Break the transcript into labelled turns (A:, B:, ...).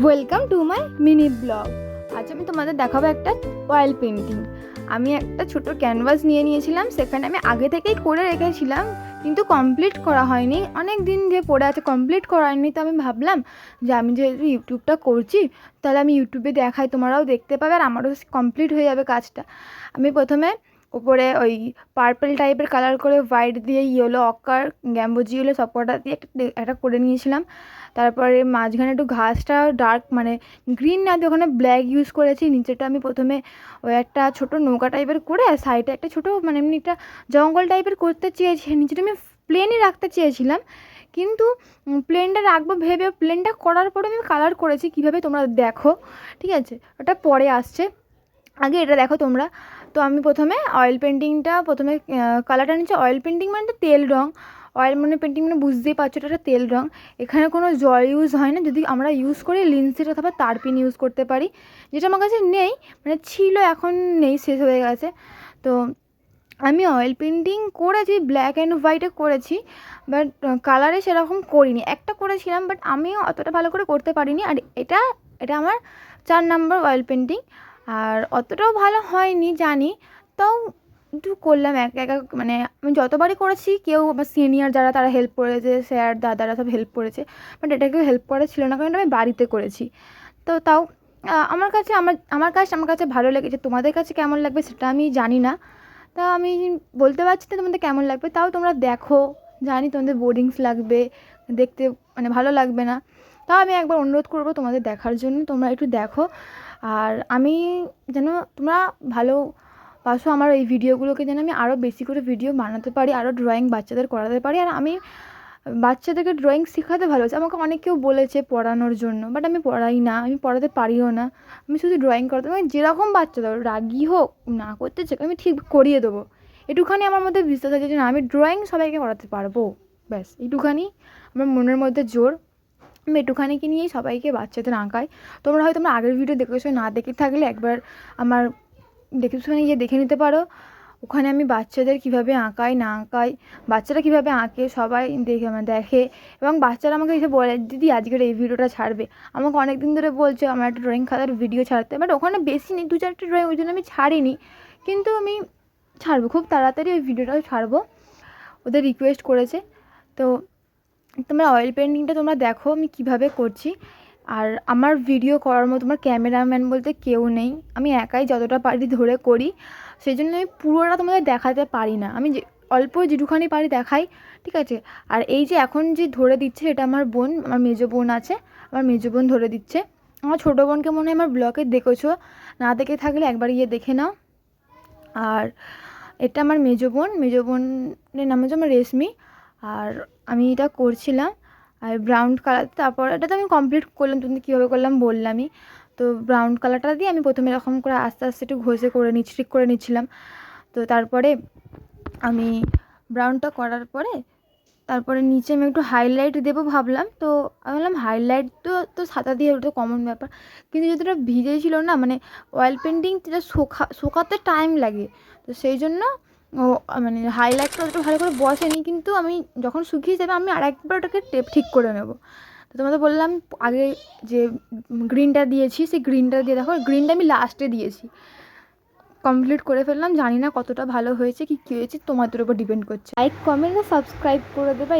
A: Welcome to my mini blog আজ আমি তোমাদের দেখাবো একটা অয়েল পেন্টিং আমি একটা ছোট ক্যানভাস নিয়ে নিয়েছিলাম, সেখানে আমি আগে থেকেই করে রেখেছিলাম, কিন্তু কমপ্লিট করা হয়নি। অনেক দিন দিয়ে পড়ে আছে কমপ্লিট করা হয়নি, তো আমি ভাবলাম যে আমি যেহেতু ইউটিউবটা করছি, তাহলে আমি ইউটিউবে দেখাই, তোমরাও দেখতে পাবে আর আমারও কমপ্লিট হয়ে যাবে কাজটা। আমি প্রথমে উপরে ওই পার্পল টাইপের কালার করে হোয়াইট দিয়ে ইয়েলো অকার গ্যাম্বোজি ইয়েলো সব কটা দিয়ে একটা একটা করে নিয়েছিলাম। তারপরে মাঝখানে একটু ঘাসটা ডার্ক মানে গ্রিন না দিয়ে ওখানে ব্ল্যাক ইউজ করেছি। নিচেটা আমি প্রথমে ওই একটা ছোটো নৌকা টাইপের করে আর সাইডে একটা ছোটো মানে এমনি একটা জঙ্গল টাইপের করতে চেয়েছি। নিচেটা আমি প্লেনই রাখতে চেয়েছিলাম। কিন্তু প্লেনটা রাখব ভেবে প্লেনটা করার পরে আমি কালার করেছি। কীভাবে তোমরা দেখো, ঠিক আছে? ওটা পরে আসছে। আগে এটা দেখো তোমরা। তো আমি প্রথমে অয়েল পেন্টিংটা প্রথমে কালারটা নিচ্ছে। অয়েল পেন্টিং মানে তো তেল রঙ অয়েল মানে পেন্টিং মানে বুঝতেই পারছ এটা একটা তেল রঙ এখানে কোনো জল ইউজ হয় না। যদি আমরা ইউজ করি লিন্সির অথবা তারপিন ইউজ করতে পারি। যেটা আমার কাছে নেই মানে ছিল, এখন নেই, শেষ হয়ে গেছে। তো আমি অয়েল পেন্টিং করেছি ব্ল্যাক অ্যান্ড হোয়াইটে করেছি বাট কালারে সেরকম করিনি। একটা করেছিলাম বাট আমিও অতটা ভালো করে করতে পারিনি। আর এটা এটা আমার চার নাম্বার অয়েল পেন্টিং আর অতটাও ভালো হয়নি, জানি। তাও একটু করলাম, এক একা মানে আমি যতবারই করেছি, কেউ আমার সিনিয়র যারা, তারা হেল্প করেছে স্যার দাদারা সব হেল্প করেছে বাট এটা কেউ হেল্প করা ছিল না, কারণ আমি বাড়িতে করেছি। তো তাও আমার কাছে, আমার আমার কাছে আমার কাছে ভালো লেগেছে তোমাদের কাছে কেমন লাগবে সেটা আমি জানি না। তা আমি বলতে পারছি না তোমাদের কেমন লাগবে, তাও তোমরা দেখো, জানি তোমাদের বোরিংস লাগবে, দেখতে মানে ভালো লাগবে না। তাও আমি একবার অনুরোধ করব তোমাদের দেখার জন্য, তোমরা একটু দেখো। আর আমি যেন তোমরা ভালো বাসো আমার এই ভিডিওগুলোকে যেন আমি আরও বেশি করে ভিডিও বানাতে পারি আরও ড্রয়িং বাচ্চাদের করাতে পারি। আর আমি বাচ্চাদেরকে ড্রয়িং শেখাতে ভালোবাসি। আমাকে অনেক কেউ বলেছে পড়ানোর জন্য বাট আমি পড়াই না, আমি পড়াতে পারিও না। আমি শুধু ড্রয়িং করাতে মানে যেরকম বাচ্চা ধরো, রাগি হোক, না করতে চাই আমি ঠিক করিয়ে দেবো। একটুখানি আমার মধ্যে বিশ্বাস আছে যে, না, আমি ড্রয়িং সবাইকে করাতে পারব। ব্যাস, এইটুখানি। আমার মনের মধ্যে জোর। আমি একটুখানিকে নিয়েই সবাইকে বাচ্চাদের আঁকাই। তোমরা হয়তো আমার আগের ভিডিও দেখেছ, না দেখে থাকলে একবার আমার ডেসক্রিপশনে গিয়ে দেখে নিতে পারো। ওখানে আমি বাচ্চাদের কীভাবে আঁকাই, না আঁকাই, বাচ্চারা কীভাবে আঁকে, সবাই দেখে মানে দেখে। এবং বাচ্চারা আমাকে এসে বলে, দিদি, আজকের এই ভিডিওটা ছাড়বে। আমাকে অনেক দিন ধরে বলছে, আমার একটা ড্রয়িং খাতার ভিডিও ছাড়তে। বাট ওখানে বেশি নেই, দু চারটে ড্রয়িং ওই জন্য আমি ছাড়িনি। কিন্তু আমি ছাড়বো, খুব তাড়াতাড়ি ওই ভিডিওটাও ছাড়বো। ওদের রিকোয়েস্ট করেছে। তো তোমরা অয়েল পেন্টিংটা তোমরা দেখো আমি কীভাবে করছি। আর আমার ভিডিও করার মতো আমার ক্যামেরাম্যান বলতে কেউ নেই। আমি একাই যতটা পারি ধরে করি। সেই জন্য আমি পুরোটা তোমাদের দেখাতে পারি না। আমি যে অল্প যেটুখানি পারি দেখাই, ঠিক আছে? আর এই যে এখন যে ধরে দিচ্ছে এটা আমার বোন, আমার মেজো বোন আছে, আমার মেজো বোন ধরে দিচ্ছে। আমার ছোটো বোনকে মনে হয় আমার ব্লগে দেখেছ। না দেখে থাকলে একবার গিয়ে দেখে নাও। আর এটা আমার মেজো বোন, মেজো বোনের নাম হচ্ছে আমার রেশমি। আর আমি এটা করছিলাম, আর ব্রাউন কালার তারপর এটা তো আমি কমপ্লিট করলাম, তুমি কীভাবে করলাম বললামই। তো ব্রাউন কালারটা দিয়ে আমি প্রথমে এরকম করে আস্তে আস্তে একটু ঘষে করে নিচ্ছি ঠিক করে নিচ্ছিলাম। তো তারপরে আমি ব্রাউনটা করার পরে তারপরে নিচে আমি একটু হাইলাইট দেবো ভাবলাম। তো আমি ভাবলাম হাইলাইট তো তো সাদা দিয়ে ওটা কমন ব্যাপার। কিন্তু যেহেতু ভিজে ছিল না মানে অয়েল পেন্টিং যেটা শোকা শোকাতে টাইম লাগে। তো সেই জন্য ও মানে হাইলাইটটা অতটা ভালো করে বসেনি, কিন্তু আমি যখন শুকিয়ে যাবে আমি আর একবার ওটাকে টেপ ঠিক করে নেব। তো তোমাদের বললাম, আগে যে গ্রিনটা দিয়েছি, সেই গ্রিনটা দিয়ে দেখো গ্রিনটা আমি লাস্টে দিয়েছি। কমপ্লিট করে ফেললাম, জানি না কতটা ভালো হয়েছে, কি কী হয়েছে, তোমাদের উপর ডিপেন্ড করছে। লাইক কমেন্ট সাবস্ক্রাইব করে দেবে।